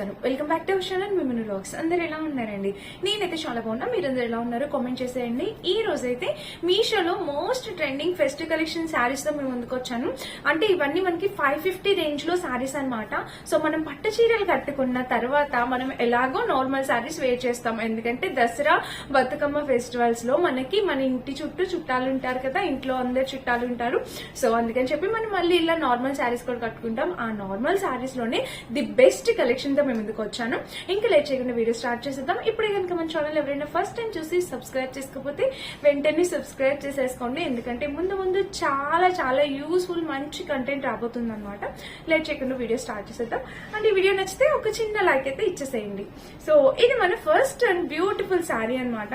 నమస్కారం. Welcome back to channel మిమ్మల్ని vlogs అందరు ఎలా ఉన్నారండి? నేనైతే చాలా బాగున్నా. మీరందరూ ఎలా ఉన్నారో కామెంట్ చేసేయండి. ఈ రోజు అయితే మీషోలో మోస్ట్ ట్రెండింగ్ ఫెస్ట్ కలెక్షన్ శారీస్తో మేము ముందుకు వచ్చాను. అంటే ఇవన్నీ మనకి ఫైవ్ ఫిఫ్టీ రేంజ్లో శారీస్ అన్నమాట. సో మనం పట్టు చీరలు కట్టుకున్న తర్వాత మనం ఎలాగో నార్మల్ శారీస్ వేర్ చేస్తాం. ఎందుకంటే దసరా బతుకమ్మ ఫెస్టివల్స్లో మనకి మన ఇంటి చుట్టూ చుట్టాలు ఉంటారు కదా ఇంట్లో అందరు చుట్టాలు ఉంటారు. సో అందుకని చెప్పి మనం మళ్ళీ ఇలా నార్మల్ శారీస్ కూడా కట్టుకుంటాం. ఆ నార్మల్ శారీస్లోనే ది బెస్ట్ కలెక్షన్తో మేము ముందుకు వచ్చాను. ఇంకా లేట్ చేయకుండా వీడియో స్టార్ట్ చేసేద్దాం. ఇప్పుడే కనుక మన ఛానల్ ఎవరైనా ఫస్ట్ టైం చూసి సబ్స్క్రైబ్ చేసుకోకపోతే వెంటనే సబ్స్క్రైబ్ చేసేసుకోండి. ఎందుకంటే ముందు ముందు చాలా చాలా యూస్ఫుల్ మంచి కంటెంట్ రాబోతుంది అనమాట లేట్ చేయకుండా వీడియో స్టార్ట్ చేసేద్దాం. అండ్ ఈ వీడియో నచ్చితే ఒక చిన్న లైక్ అయితే ఇచ్చేసేయండి. సో ఇది మన ఫస్ట్ అండ్ బ్యూటిఫుల్ శారీ అనమాట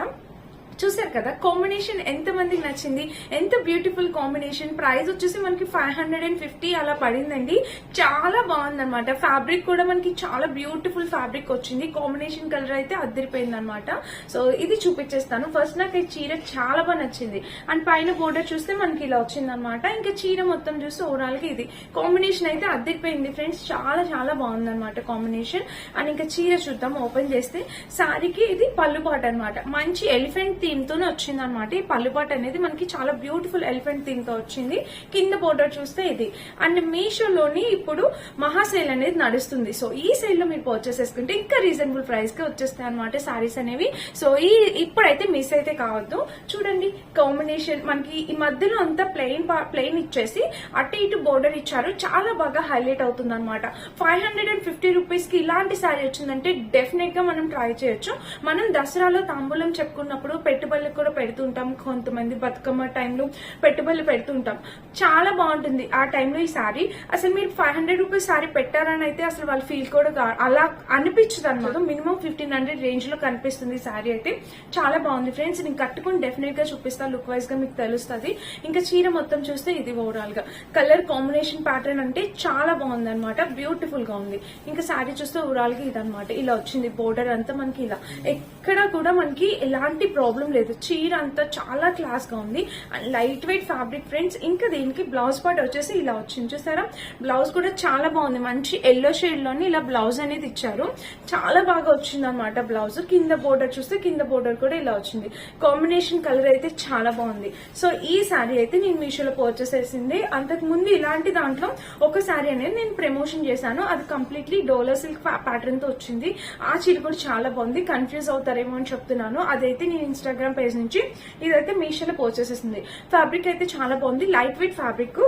చూసారు కదా కాంబినేషన్ ఎంత మందికి నచ్చింది ఎంత బ్యూటిఫుల్ కాంబినేషన్ ప్రైస్ వచ్చేసి మనకి ఫైవ్ హండ్రెడ్ అండ్ ఫిఫ్టీ అలా పడిందండి. చాలా బాగుందనమాట ఫ్యాబ్రిక్ కూడా మనకి చాలా బ్యూటిఫుల్ ఫ్యాబ్రిక్ వచ్చింది. కాంబినేషన్ కలర్ అయితే అద్దరిపోయింది అనమాట సో ఇది చూపించేస్తాను. ఫస్ట్ నాకు ఈ చీర చాలా బాగా నచ్చింది. అండ్ పైన బోర్డర్ చూస్తే మనకి ఇలా వచ్చింది అనమాట ఇంకా చీర మొత్తం చూస్తే ఓవరాల్గా ఇది. కాంబినేషన్ అయితే అద్దరిపోయింది ఫ్రెండ్స్ చాలా చాలా బాగుంది అనమాట కాంబినేషన్ అండ్ ఇంకా చీర చూద్దాం ఓపెన్ చేస్తే. సారీకి ఇది పళ్ళు పాట అనమాట మంచి ఎలిఫెంట్ థీమ్ తోనే వచ్చింది అనమాట ఈ పళ్ళు పాట అనేది మనకి చాలా బ్యూటిఫుల్ ఎలిఫెంట్ థీమ్తో వచ్చింది. కింద బోర్డర్ చూస్తే ఇది. అండ్ మీషోలోని ఇప్పుడు మహాసేల్ అనేది నడుస్తుంది. సో ఈ సేల్లో మీరు పర్చేస్ చేసుకుంటే ఇంకా రీజనబుల్ ప్రైస్కి వచ్చేస్తాయి అనమాట సారీస్ అనేవి. సో ఈ ఇప్పుడైతే మిస్ అయితే కావద్దు. చూడండి కాంబినేషన్ మనకి ఈ మధ్యలో అంతా ప్లెయిన్ ప్లెయిన్ ఇచ్చేసి అటు ఇటు బోర్డర్ ఇచ్చారు. చాలా బాగా హైలైట్ అవుతుంది అనమాట ఫైవ్ హండ్రెడ్ అండ్ ఫిఫ్టీ రూపీస్కి ఇలాంటి శారీ వచ్చిందంటే డెఫినెట్గా మనం ట్రై చేయొచ్చు. మనం దసరాలో తాంబూలం చెప్పుకున్నప్పుడు పెట్టుబడులకు కూడా పెడుతుంటాం. కొంతమంది బతుకమ్మ టైంలో పెట్టుబడులు పెడుతుంటాం. చాలా బాగుంటుంది ఆ టైంలో ఈ శారీ అసలు మీరు ఫైవ్ హండ్రెడ్ రూపీస్ శారీ పెట్టారని అయితే అసలు వాళ్ళు ఫీల్ కూడా అలా అనిపించదు అనమాట మినిమం ఫిఫ్టీన్ హండ్రెడ్ రేంజ్లో కనిపిస్తుంది ఈ శారీ అయితే. చాలా బాగుంది ఫ్రెండ్స్. నేను కట్టుకుని డెఫినెట్గా చూపిస్తాను లుక్ వైజ్గా మీకు తెలుస్తుంది. ఇంకా చీర మొత్తం చూస్తే ఇది ఓవరాల్గా. కలర్ కాంబినేషన్ ప్యాటర్న్ అంటే చాలా బాగుంది అనమాట బ్యూటిఫుల్గా ఉంది. ఇంకా శారీ చూస్తే ఓవరాల్గా ఇదనమాట ఇలా వచ్చింది బోర్డర్ అంతా మనకి ఇలా. ఎక్కడ కూడా మనకి ఎలాంటి ప్రాబ్లం లేదు. చీర అంతా చాలా క్లాస్గా ఉంది లైట్ వెయిట్ ఫ్యాబ్రిక్ ఫ్రెండ్స్ ఇంకా దీనికి బ్లౌజ్ పార్ట్ వచ్చేసి ఇలా వచ్చింది చూసారా? బ్లౌజ్ కూడా చాలా బాగుంది. మంచి ఎల్లో షేడ్లోని ఇలా బ్లౌజ్ అనేది ఇచ్చారు. చాలా బాగా వచ్చింది అనమాట బ్లౌజ్. కింద బోర్డర్ చూస్తే కింద బోర్డర్ కూడా ఇలా వచ్చింది. కాంబినేషన్ కలర్ అయితే చాలా బాగుంది. సో ఈ శారీ అయితే నేను మీషోలో పర్చేస్ చేసింది. అంతకు ముందు ఇలాంటి దాంట్లో ఒక శారీ అనేది నేను ప్రమోషన్ చేశాను. అది కంప్లీట్లీ డోలో సిల్క్ ప్యాటర్న్తో వచ్చింది. ఆ చీర కూడా చాలా బాగుంది. కన్ఫ్యూజ్ అవుతారేమో అని చెప్తున్నాను. అదైతే నేను ఇన్స్టాగ్రామ్ పేజ్ నుంచి ఇదైతే మీషోలో పర్చేస్ చేసింది. ఫ్యాబ్రిక్ అయితే చాలా బాగుంది. లైట్ వెయిట్ ఫ్యాబ్రిక్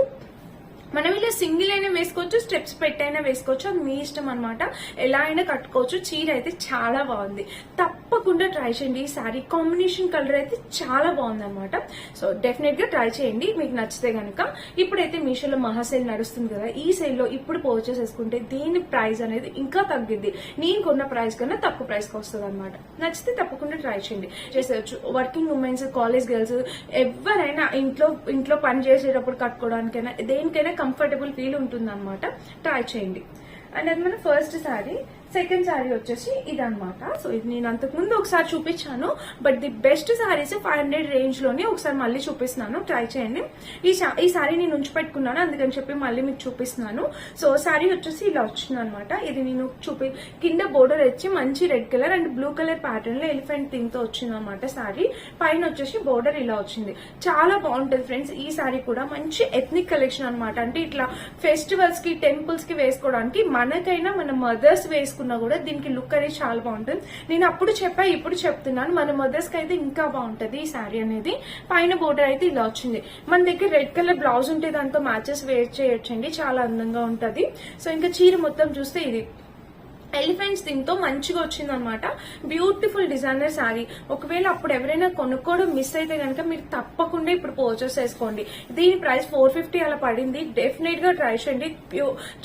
మనం ఇలా సింగిల్ అయినా వేసుకోవచ్చు స్టెప్స్ పెట్టైనా వేసుకోవచ్చు. అది మీ ఇష్టం అనమాట ఎలా అయినా కట్టుకోవచ్చు. చీర అయితే చాలా బాగుంది. తప్పకుండా ట్రై చేయండి. ఈ శారీ కాంబినేషన్ కలర్ అయితే చాలా బాగుందన్నమాట. సో డెఫినెట్గా ట్రై చేయండి. మీకు నచ్చితే కనుక ఇప్పుడైతే మీషోలో మహాసేల్ నడుస్తుంది కదా ఈ సేల్లో ఇప్పుడు పర్చేస్ చేసుకుంటే దీని ప్రైస్ అనేది ఇంకా తగ్గిద్ది నేను కొన్న ప్రైస్ కన్నా తక్కువ ప్రైస్కి వస్తుంది అనమాట నచ్చితే తప్పకుండా ట్రై చేయండి. చేసేయచ్చు. వర్కింగ్ ఉమెన్స్ కాలేజ్ గర్ల్స్ ఎవరైనా ఇంట్లో ఇంట్లో పని చేసేటప్పుడు కట్టుకోవడానికైనా దేనికైనా కంఫర్టబుల్ ఫీల్ ఉంటుంది ట్రై చేయండి. అండ్ అది మన ఫస్ట్ శారీ సెకండ్ శారీ వచ్చేసి ఇదనమాట సో ఇది నేను అంతకు ముందు ఒకసారి చూపించాను. But the best saris five hundred రేంజ్లోనే ఒకసారి మళ్ళీ చూపిస్తున్నాను. ట్రై చేయండి. ఈ ఈ శారీ నేను ఉంచి పెట్టుకున్నాను. అందుకని చెప్పి మళ్ళీ మీకు చూపిస్తున్నాను. సో శారీ వచ్చేసి ఇలా వచ్చింది అనమాట ఇది నేను చూపి కింద బోర్డర్ వచ్చి మంచి red colour and blue colour ప్యాటర్న్లో ఎలిఫెంట్ థింగ్తో వచ్చింది అనమాట శారీ పైన వచ్చేసి బోర్డర్ ఇలా వచ్చింది. చాలా బాగుంటుంది ఫ్రెండ్స్ ఈ శారీ కూడా మంచి ఎథ్నిక్ కలెక్షన్ అనమాట అంటే ఇట్లా ఫెస్టివల్స్కి టెంపుల్స్కి వేసుకోవడానికి మనకైనా మన మదర్స్ వేసుకో వేసుకున్నా కూడా దీనికి లుక్ అనేది చాలా బాగుంటుంది. నేను అప్పుడు చెప్పా ఇప్పుడు చెప్తున్నాను. మన మదర్స్కి అయితే ఇంకా బాగుంటది ఈ శారీ అనేది. పైన బోర్డర్ అయితే ఇలా వచ్చింది. మన దగ్గర రెడ్ కలర్ బ్లౌజ్ ఉంటే దాంతో మ్యాచెస్ వేర్ చేయొచ్చండి. చాలా అందంగా ఉంటది. సో ఇంకా చీర మొత్తం చూస్తే ఇది. ఎలిఫెంట్స్ దీంతో మంచిగా వచ్చింది అనమాట బ్యూటిఫుల్ డిజైనర్ శారీ ఒకవేళ అప్పుడు ఎవరైనా కొనుక్కోవడం మిస్ అయితే కనుక మీరు తప్పకుండా ఇప్పుడు పర్చేస్ చేసుకోండి. దీని ప్రైస్ ఫోర్ ఫిఫ్టీ అలా పడింది. డెఫినెట్గా ట్రై చేయండి.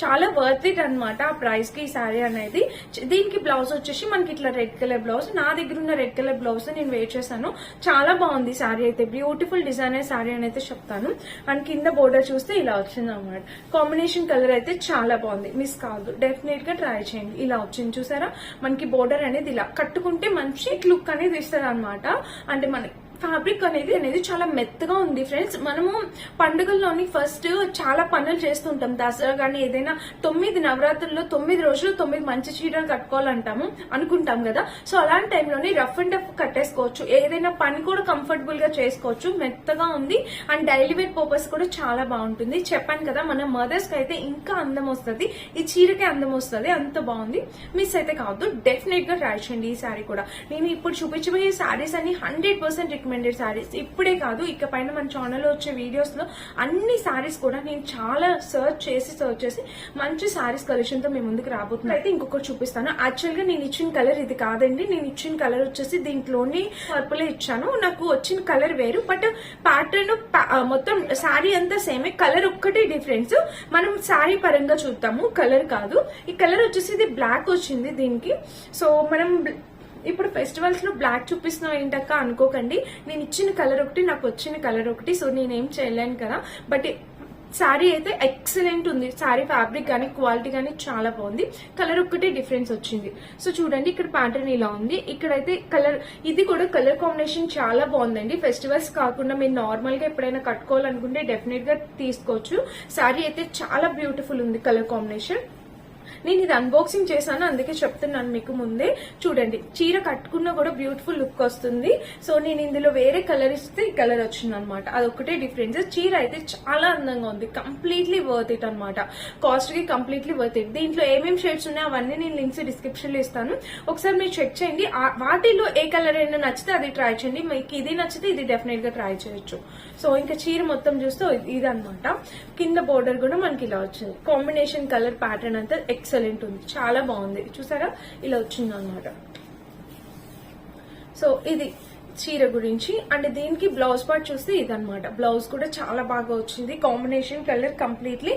చాలా వర్త్ ఇట్ అనమాట ఆ ప్రైస్కి ఈ శారీ అనేది. దీనికి బ్లౌజ్ వచ్చేసి మనకి ఇట్లా రెడ్ కలర్ బ్లౌజ్ నా దగ్గర ఉన్న రెడ్ కలర్ బ్లౌజ్ నేను వేర్ చేశాను. చాలా బాగుంది శారీ అయితే. బ్యూటిఫుల్ డిజైనర్ శారీ అని అయితే చెప్తాను. అండ్ కింద బోర్డర్ చూస్తే ఇలా వచ్చింది అనమాట కాంబినేషన్ కలర్ అయితే చాలా బాగుంది. మిస్ కాదు. డెఫినెట్గా ట్రై చేయండి. ఇలా వచ్చింది చూసారా? మనకి బోర్డర్ అనేది ఇలా కట్టుకుంటే మంచి లుక్ అనేది ఇస్తుంది అనమాట అంటే మనకి ఫ్యాబ్రిక్ అనేది అనేది చాలా మెత్తగా ఉంది ఫ్రెండ్స్ మనము పండుగల్లోని ఫస్ట్ చాలా పనులు చేస్తుంటాం. దసరా కానీ ఏదైనా తొమ్మిది నవరాత్రుల్లో తొమ్మిది రోజులు తొమ్మిది మంచి చీరలు కట్టుకోవాలంటాము అనుకుంటాం కదా. సో అలాంటి టైంలోని రఫ్ అండ్ టఫ్ కట్టేసుకోవచ్చు. ఏదైనా పని కూడా కంఫర్టబుల్గా చేసుకోవచ్చు. మెత్తగా ఉంది. అండ్ డైలీ వేర్ పర్పస్ కూడా చాలా బాగుంటుంది. చెప్పాను కదా మన మదర్స్కి అయితే ఇంకా అందం వస్తుంది. ఈ చీరకే అందం వస్తుంది. అంత బాగుంది. మిస్ అయితే కావద్దు. డెఫినెట్గా ట్రై చేయండి ఈ శారీ కూడా. నేను ఇప్పుడు చూపించబోయే శారీస్ అన్ని హండ్రెడ్ పర్సెంట్ రికమెండెడ్ శారీస్ ఇప్పుడే కాదు ఇక పైన మన ఛానల్లో వచ్చే వీడియోస్లో అన్ని శారీస్ కూడా నేను చాలా సర్చ్ చేసి సర్చ్ చేసి మంచి శారీస్ కలెక్షన్తో మేము ముందుకు రాబోతున్నాను. అయితే ఇంకొకటి చూపిస్తాను. యాక్చువల్గా నేను ఇచ్చిన కలర్ ఇది కాదండి. నేను ఇచ్చిన కలర్ వచ్చేసి దీంట్లోని పర్పుల్ ఇచ్చాను. నాకు వచ్చిన కలర్ వేరు బట్ ప్యాటర్న్ మొత్తం శారీ అంతా సేమే కలర్ ఒక్కటే డిఫరెన్స్ మనం శారీ పరంగా చూద్దాము. కలర్ కాదు. ఈ కలర్ వచ్చేసి ఇది బ్లాక్ వచ్చింది దీనికి. సో మనం ఇప్పుడు ఫెస్టివల్స్లో బ్లాక్ చూపిస్తున్నావు ఏంటక్క అనుకోకండి. నేను ఇచ్చిన కలర్ ఒకటి నాకు వచ్చిన కలర్ ఒకటి సో నేనేం చేయలేను కదా. బట్ శారీ అయితే ఎక్సలెంట్ ఉంది. శారీ ఫ్యాబ్రిక్ కానీ క్వాలిటీ కానీ చాలా బాగుంది. కలర్ ఒక్కటే డిఫరెన్స్ వచ్చింది. సో చూడండి ఇక్కడ ప్యాటర్న్ ఇలా ఉంది. ఇక్కడైతే కలర్ ఇది కూడా కలర్ కాంబినేషన్ చాలా బాగుందండి. ఫెస్టివల్స్ కాకుండా మీరు నార్మల్గా ఎప్పుడైనా కట్టుకోవాలనుకుంటే డెఫినెట్గా తీసుకోవచ్చు. శారీ అయితే చాలా బ్యూటిఫుల్ ఉంది కలర్ కాంబినేషన్ నేను ఇది అన్బాక్సింగ్ చేశాను అందుకే చెప్తున్నాను మీకు ముందే. చూడండి చీర కట్టుకున్నా కూడా బ్యూటిఫుల్ లుక్ వస్తుంది. సో నేను ఇందులో వేరే కలర్ ఇస్తే ఈ కలర్ వచ్చింది అనమాట అదొకటే డిఫరెన్స్ చీర అయితే చాలా అందంగా ఉంది. కంప్లీట్లీ వర్త్ ఇట్ అనమాట. కాస్ట్కి కంప్లీట్లీ వర్త్ ఇట్ దీంట్లో ఏమేమి షేడ్స్ ఉన్నాయో అవన్నీ నేను లింక్స్ డిస్క్రిప్షన్లో ఇస్తాను. ఒకసారి మీరు చెక్ చేయండి. వాటిలో ఏ కలర్ అయినా నచ్చితే అది ట్రై చేయండి. మీకు ఇది నచ్చితే ఇది డెఫినెట్గా ట్రై చేయొచ్చు. సో ఇంకా చీర మొత్తం చూస్తే ఇది అనమాట కింద బోర్డర్ కూడా మనకి ఇలా వచ్చింది. కాంబినేషన్ కలర్ ప్యాటర్న్ అంతా ఎక్సలెంట్ ఉంది. చాలా బాగుంది. చూసారా? ఇలా వచ్చిందన్నమాట. సో ఇది. చీర గురించి అండ్ దీనికి బ్లౌజ్ పార్ట్ చూస్తే ఇదనమాట బ్లౌజ్ కూడా చాలా బాగా వచ్చింది. కాంబినేషన్ కలర్ కంప్లీట్లీ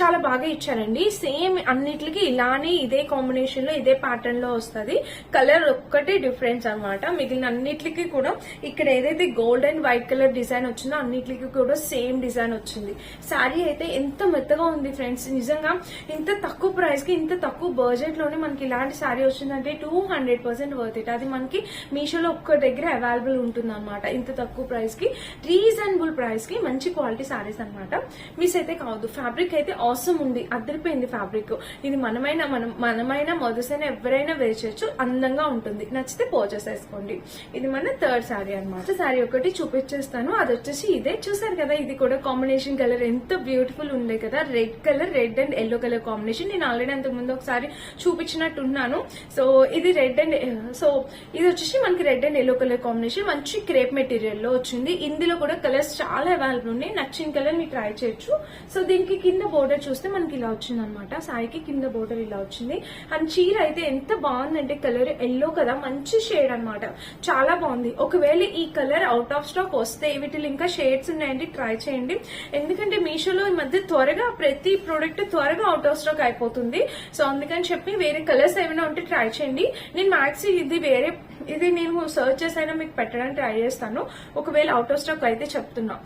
చాలా బాగా ఇచ్చారండి. సేమ్ అన్నిటికి ఇలానే ఇదే కాంబినేషన్లో ఇదే ప్యాటర్న్లో వస్తుంది. కలర్ ఒక్కటే డిఫరెన్స్ అనమాట మిగిలిన అన్నిటికి కూడా ఇక్కడ ఏదైతే gold and white colour design వచ్చిందో అన్నిటికి కూడా సేమ్ డిజైన్ వచ్చింది. శారీ అయితే ఎంత మెత్తగా ఉంది ఫ్రెండ్స్. నిజంగా ఇంత తక్కువ ప్రైస్కి ఇంత తక్కువ బడ్జెట్లోనే మనకి ఇలాంటి శారీ వచ్చిందంటే two hundred percent worth it. అది మనకి మీషోలో ఒక్క దగ్గర అవైలబుల్ ఉంటుంది అనమాట ఇంత తక్కువ ప్రైస్కి రీజనబుల్ ప్రైస్కి మంచి క్వాలిటీ శారీస్ అన్నమాట. మిస్ అయితే కావద్దు ఫ్యాబ్రిక్ అయితే అవసరం ఉంది అద్దరిపోయింది ఫ్యాబ్రిక్ ఇది మనమైన మనం మనమైన మొదసైనా ఎవరైనా వేర్ చేయొచ్చు అందంగా ఉంటుంది. నచ్చితే పర్చేస్ చేసుకోండి. ఇది మన థర్డ్ శారీ అనమాట శారీ ఒకటి చూపించేస్తాను అది వచ్చేసి ఇదే. చూసారు కదా ఇది కూడా కాంబినేషన్ కలర్ ఎంత బ్యూటిఫుల్ ఉండే కదా red colour red and yellow colour combination నేను ఆల్రెడీ అంతకు ముందు ఒకసారి చూపించినట్టున్నాను. సో ఇది రెడ్ అండ్ సో ఇది వచ్చేసి మనకి red and yellow colour combination మంచి క్రేప్ మెటీరియల్లో వచ్చింది. ఇందులో కూడా కలర్స్ చాలా అవైలబుల్ ఉన్నాయి. నచ్చిన కలర్ మీరు ట్రై చేయొచ్చు. సో దీనికి కింద బోర్డర్ చూస్తే మనకి ఇలా వచ్చింది అనమాట సాయికి కింద బోర్డర్ ఇలా వచ్చింది. అండ్ చీర అయితే ఎంత బాగుందంటే కలర్ ఎల్లో కదా. మంచి షేడ్ అన్నమాట. చాలా బాగుంది. ఒకవేళ ఈ కలర్ అవుట్ ఆఫ్ స్టాక్ వస్తే వీటిలో ఇంకా షేడ్స్ ఉన్నాయండి ట్రై చేయండి. ఎందుకంటే మీషోలో ఈ మధ్య త్వరగా ప్రతి ప్రోడక్ట్ త్వరగా అవుట్ ఆఫ్ స్టాక్ అయిపోతుంది. సో అందుకని చెప్పి వేరే కలర్స్ ఏమైనా ఉంటే ట్రై చేయండి. నేను మ్యాక్సీ ఇది వేరే ఇది నేను సర్చ్ చేసైనా మీకు పెట్టడానికి ట్రై చేస్తాను. ఒకవేళ అవుట్ ఆఫ్ స్టాక్ అయితే చెప్తున్నా.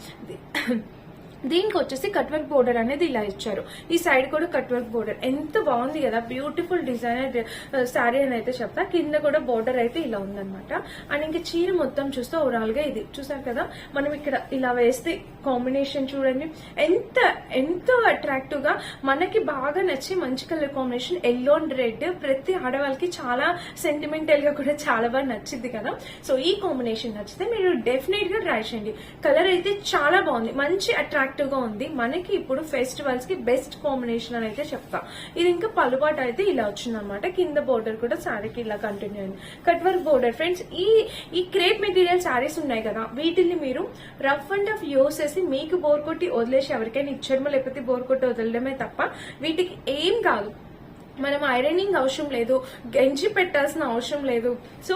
దీనికి వచ్చేసి కట్ వర్క్ బోర్డర్ అనేది ఇలా ఇచ్చారు. ఈ సైడ్ కూడా కట్ వర్క్ బోర్డర్ ఎంత బాగుంది కదా. బ్యూటిఫుల్ డిజైనర్ శారీ అని అయితే చెప్తా. కింద కూడా బోర్డర్ అయితే ఇలా ఉందన్నమాట. అండ్ ఇంకా చీర మొత్తం చూస్తే ఓవరాల్గా ఇది. చూసారు కదా? మనం ఇక్కడ ఇలా వేస్తే కాంబినేషన్ చూడండి. ఎంత ఎంత అట్రాక్టివ్గా మనకి బాగా నచ్చి మంచి colour combination yellow and red ప్రతి ఆడవాళ్ళకి చాలా సెంటిమెంటల్గా కూడా చాలా బాగా నచ్చింది కదా. సో ఈ కాంబినేషన్ నచ్చితే మీరు డెఫినెట్గా ట్రై చేయండి. కలర్ అయితే చాలా బాగుంది. మంచి అట్రాక్టివ్ గా ఉంది. మనకి ఇప్పుడు ఫెస్టివల్స్కి బెస్ట్ కాంబినేషన్ అని అయితే చెప్తా. ఇది ఇంకా పలుబాటు అయితే ఇలా వచ్చింది అనమాట కింద బోర్డర్ కూడా శారీకి ఇలా కంటిన్యూ అయింది. కట్ వర్క్ బోర్డర్ ఫ్రెండ్స్ ఈ ఈ క్రేప్ మెటీరియల్ శారీస్ ఉన్నాయి కదా వీటిని మీరు రఫ్ అండ్ ఆఫ్ యూస్ చేసి మీకు బోర్ కొట్టి వదిలేసి ఎవరికైనా ఇచ్చడమో లేకపోతే బోర్ కొట్టి వదలడమే తప్ప వీటికి ఏం కాదు. మనం ఐరనింగ్ అవసరం లేదు గంజి పెట్టాల్సిన అవసరం లేదు. సో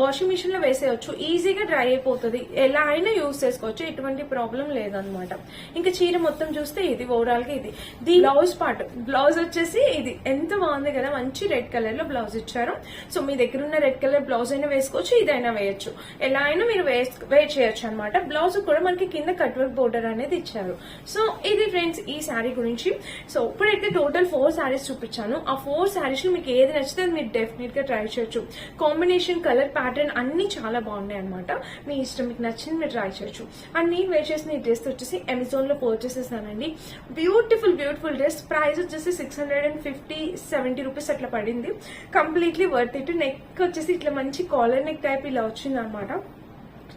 వాషింగ్ మిషన్లో వేసేయచ్చు. ఈజీగా డ్రై అయిపోతుంది. ఎలా అయినా యూజ్ చేసుకోవచ్చు. ఎటువంటి ప్రాబ్లం లేదనమాట ఇంకా చీర మొత్తం చూస్తే ఇది ఓవరాల్గా ఇది. ది బ్లౌజ్ పార్ట్ బ్లౌజ్ వచ్చేసి ఇది. ఎంత బాగుంది కదా మంచి రెడ్ కలర్లో బ్లౌజ్ ఇచ్చారు. సో మీ దగ్గర ఉన్న రెడ్ కలర్ బ్లౌజ్ అయినా వేసుకోవచ్చు ఇదైనా వేయచ్చు. ఎలా అయినా మీరు వేర్ చేయొచ్చు అనమాట బ్లౌజ్ కూడా మనకి కింద కట్ వర్క్ బోర్డర్ అనేది ఇచ్చారు. సో ఇది ఫ్రెండ్స్ ఈ శారీ గురించి. సో ఇప్పుడైతే టోటల్ ఫోర్ శారీస్ చూపించాను. ఆ ఫోర్ శారీస్ మీకు ఏది నచ్చితే అది మీరు డెఫినెట్గా ట్రై చేయొచ్చు. కాంబినేషన్ కలర్ ప్యాటర్న్ అన్ని చాలా బాగున్నాయి అనమాట మీ ఇష్టం మీకు నచ్చింది మీరు ట్రై చేయొచ్చు. అండ్ నేను వేర్ చేసిన ఈ డ్రెస్ వచ్చేసి అమెజాన్లో పర్చేస్ చేశానండి. బ్యూటిఫుల్ బ్యూటిఫుల్ డ్రెస్ ప్రైస్ వచ్చేసి six hundred and fifty seventy rupees అట్లా పడింది. కంప్లీట్లీ వర్త్ ఇట్ నెక్ వచ్చేసి ఇట్లా మంచి కాలర్ నెక్ టైప్ ఇలా వచ్చింది అనమాట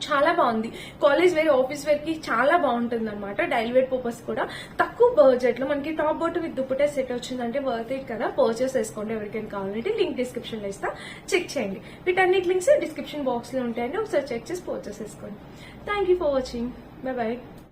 చాలా బాగుంది. కాలేజ్ వేర్ ఆఫీస్ వేర్కి చాలా బాగుంటుంది అనమాట డైలీ వేర్ పర్పస్ కూడా. తక్కువ బడ్జెట్లో మనకి టాప్ బోట్ విత్ దుప్పటే సెట్ వచ్చిందంటే వర్త్ ఇట్ కదా. పర్చేస్ చేసుకోండి ఎవరికైనా కావాలంటే లింక్ డిస్క్రిప్షన్లో ఇస్తా. చెక్ చేయండి. వీటన్నిటి లింక్స్ డిస్క్రిప్షన్ బాక్స్లో ఉంటాయండి. ఒకసారి చెక్ చేసి పర్చేస్ చేసుకోండి. Thank you for watching bye bye